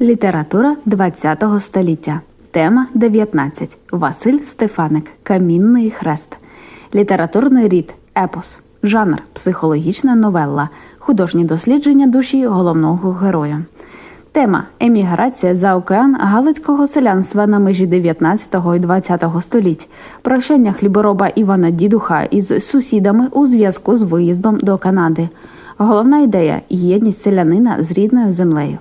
Література ХХ століття. Тема 19. Василь Стефаник. Камінний хрест. Літературний рід. Епос. Жанр психологічна новелла. Художні дослідження душі головного героя. Тема еміграція за океан галицького селянства на межі 19 і 20 століть. Прощання хлібороба Івана Дідуха із сусідами у зв'язку з виїздом до Канади. Головна ідея єдність селянина з рідною землею.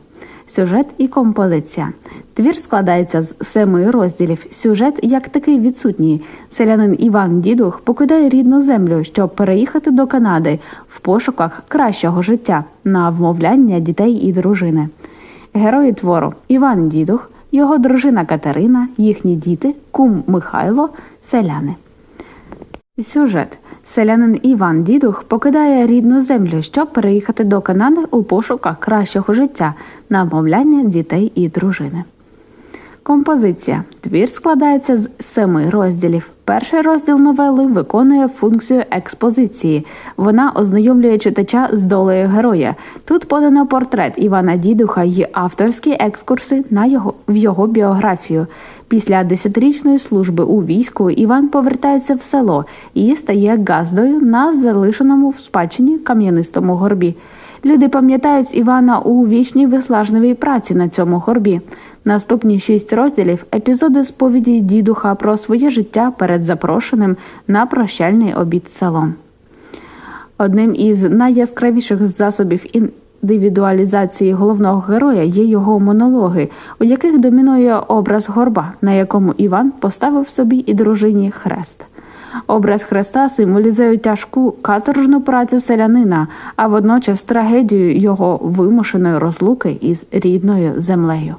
Сюжет і композиція. Твір складається з семи розділів. Сюжет як такий відсутній. Селянин Іван Дідух покидає рідну землю, щоб переїхати до Канади в пошуках кращого життя на вмовляння дітей і дружини. Герої твору Іван Дідух, його дружина Катерина, їхні діти, кум Михайло, селяни. Сюжет. Селянин Іван Дідух покидає рідну землю, щоб переїхати до Канади у пошуках кращого життя на обмовляння дітей і дружини. Композиція. Твір складається з семи розділів. Перший розділ новели виконує функцію експозиції. Вона ознайомлює читача з долею героя. Тут подано портрет Івана Дідуха й авторські екскурси на його в його біографію. Після десятирічної служби у війську Іван повертається в село і стає газдою на залишеному в спадщині кам'янистому горбі. Люди пам'ятають Івана у вічній виснажливій праці на цьому горбі. Наступні шість розділів епізоди сповіді дідуха про своє життя перед запрошеним на прощальний обід селом. Одним із найяскравіших засобів індивідуалізації головного героя є його монологи, у яких домінує образ горба, на якому Іван поставив собі і дружині хрест. Образ хреста символізує тяжку каторжну працю селянина, а водночас трагедію його вимушеної розлуки із рідною землею.